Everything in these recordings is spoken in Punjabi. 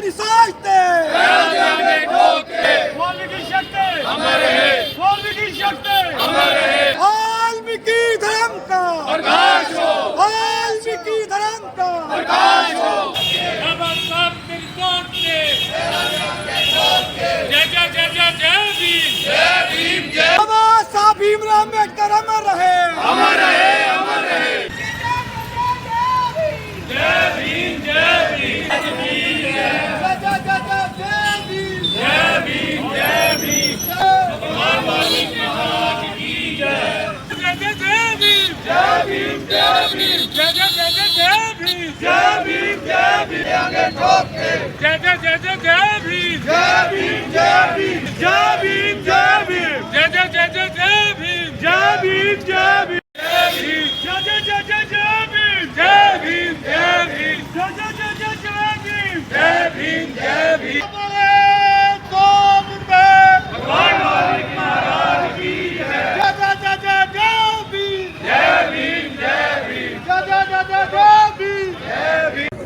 Organizarte! çok değil. Dede dede debil. Debil debil. Debil debil. Dede dede debil. Debil debil. Debil. Dede dede debil. Debil debil. Dede dede debil. Debil debil.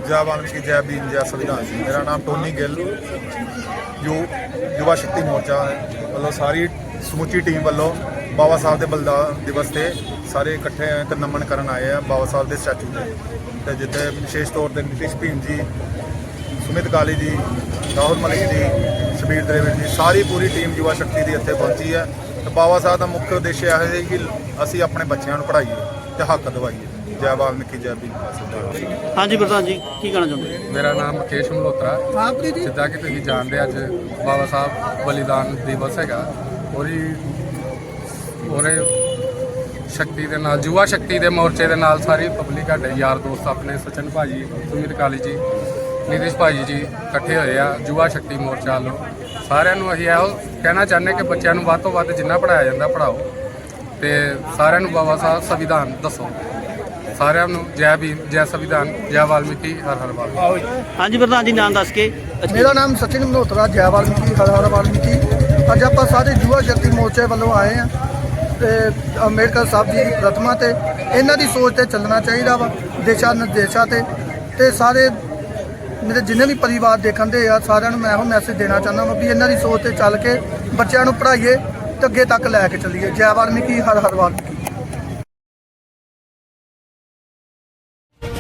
ਜੈ ਵਾਲਮੀਕ ਕੀ ਜੈ ਭੀਮ ਜੈ ਸੰਵਿਧਾਨ ਸੀ। ਮੇਰਾ ਨਾਮ ਟੋਨੀ ਗਿੱਲ, ਜੋ ਯੁਵਾ ਸ਼ਕਤੀ ਮੋਰਚਾ ਵੱਲੋਂ ਸਾਰੀ ਸਮੁੱਚੀ ਟੀਮ ਵੱਲੋਂ ਬਾਬਾ ਸਾਹਿਬ ਦੇ ਬਲਿਦਾਨ ਦਿਵਸ ਤੇ ਸਾਰੇ ਇਕੱਠੇ ਆਏ ਤੇ ਨਮਨ ਕਰਨ ਆਏ ਆ ਬਾਬਾ ਸਾਹਿਬ ਦੇ ਸਟੈਚੂ ਤੇ। ਤੇ ਜਿੱਥੇ ਵਿਸ਼ੇਸ਼ ਤੌਰ ਤੇ ਨਿਤਿਸ਼ ਭੀਮ ਜੀ, ਸੁਮਿਤ ਕਾਲੀ ਜੀ, ਰਾਹੁਲ ਮਲਿਕ ਜੀ ਸ਼ਬੀਰ ਦਰੇਵਰ ਜੀ, ਸਾਰੀ ਪੂਰੀ ਟੀਮ ਯੁਵਾ ਸ਼ਕਤੀ ਦੀ ਇੱਥੇ ਪਹੁੰਚੀ ਹੈ। ਤੇ ਬਾਬਾ ਸਾਹਿਬ ਦਾ ਮੁੱਖ ਉਦੇਸ਼ ਇਹ ਹੈ ਕਿ ਅਸੀਂ ਆਪਣੇ ਬੱਚਿਆਂ ਨੂੰ ਪੜ੍ਹਾਈਏ ਤੇ ਹੱਕ ਦਵਾਈਏ। ਜੈ ਵਾਲਮੀਕੀ ਜੈ ਸਰਦਾਰ ਹਾਂਜੀ ਪ੍ਰਧਾਨ ਜੀ ਕੀ ਕਹਿਣਾ ਚਾਹੁੰਦੇ ਮੇਰਾ ਨਾਮ ਮੁਕੇਸ਼ ਮਲਹੋਤਰਾ। ਜਿੱਦਾਂ ਕਿ ਤੁਸੀਂ ਜਾਣਦੇ ਅੱਜ ਬਾਬਾ ਸਾਹਿਬ ਬਲੀਦਾਨ ਦਿਵਸ ਹੈਗਾ। ਉਹਦੀ ਉਹਦੇ ਸ਼ਕਤੀ ਦੇ ਨਾਲ ਯੁਵਾ ਸ਼ਕਤੀ ਦੇ ਮੋਰਚੇ ਦੇ ਨਾਲ ਸਾਰੀ ਪਬਲਿਕ ਸਾਡੇ ਯਾਰ ਦੋਸਤ ਆਪਣੇ ਸਚਨ ਭਾਜੀ ਸੁਮਿਤ ਕਾਲੀ ਜੀ ਨਿਤਿਸ਼ ਭਾਜੀ ਜੀ ਇਕੱਠੇ ਹੋਏ ਆ ਯੁਵਾ ਸ਼ਕਤੀ ਮੋਰਚਾ ਵੱਲੋਂ। ਸਾਰਿਆਂ ਨੂੰ ਅਸੀਂ ਇਹੋ ਕਹਿਣਾ ਚਾਹੁੰਦੇ ਕਿ ਬੱਚਿਆਂ ਨੂੰ ਵੱਧ ਤੋਂ ਵੱਧ ਜਿੰਨਾ ਪੜਾਇਆ ਜਾਂਦਾ ਪੜਾਓ ਤੇ ਸਾਰਿਆਂ ਨੂੰ ਬਾਬਾ ਸਾਹਿਬ ਸੰਵਿਧਾਨ ਦੱਸੋ। ਸਾਰਿਆਂ ਨੂੰ ਜੈ ਭੀਮ ਜੈ ਸੰਵਿਧਾਨ ਜੈ ਵਾਲਮੀਕੀ ਹਰ ਹਰ ਵਾਲਮੀਕੀ। ਹਾਂਜੀ ਪ੍ਰਧਾਨ ਜੀ ਨਾਮ ਦੱਸ ਕੇ। ਮੇਰਾ ਨਾਮ ਸਚਿਨ ਮਨੋਤਰਾ ਜੈ ਵਾਲਮੀਕੀ ਹਰ ਹਰ ਵਾਲਮੀਕੀ। ਅੱਜ ਆਪਾਂ ਸਾਰੇ ਯੁਵਾ ਸ਼ਕਤੀ ਮੋਰਚੇ ਵੱਲੋਂ ਆਏ ਆ ਤੇ ਅੰਬੇਡਕਰ ਸਾਹਿਬ ਜੀ ਦੀ ਪ੍ਰਤਿਮਾ ਤੇ ਇਹਨਾਂ ਦੀ ਸੋਚ ਤੇ ਚੱਲਣਾ ਚਾਹੀਦਾ ਵਾ ਦਿਸ਼ਾ ਨਿਰਦੇਸ਼ਾਂ ਤੇ। ਤੇ ਸਾਰੇ ਮੇਰੇ ਜਿੰਨੇ ਵੀ ਪਰਿਵਾਰ ਦੇਖਣ ਦੇ ਆ ਸਾਰਿਆਂ ਨੂੰ ਮੈਂ ਇਹੋ ਮੈਸੇਜ ਦੇਣਾ ਚਾਹੁੰਦਾ ਵਾਂ ਵੀ ਇਹਨਾਂ ਦੀ ਸੋਚ ਤੇ ਚੱਲ ਕੇ ਬੱਚਿਆਂ ਨੂੰ ਪੜ੍ਹਾਈਏ ਤੇ ਅੱਗੇ ਤੱਕ ਲੈ ਕੇ ਚੱਲੀਏ। ਜੈ ਵਾਲਮੀਕੀ ਹਰ ਹਰ ਵਾਲਮੀਕੀ।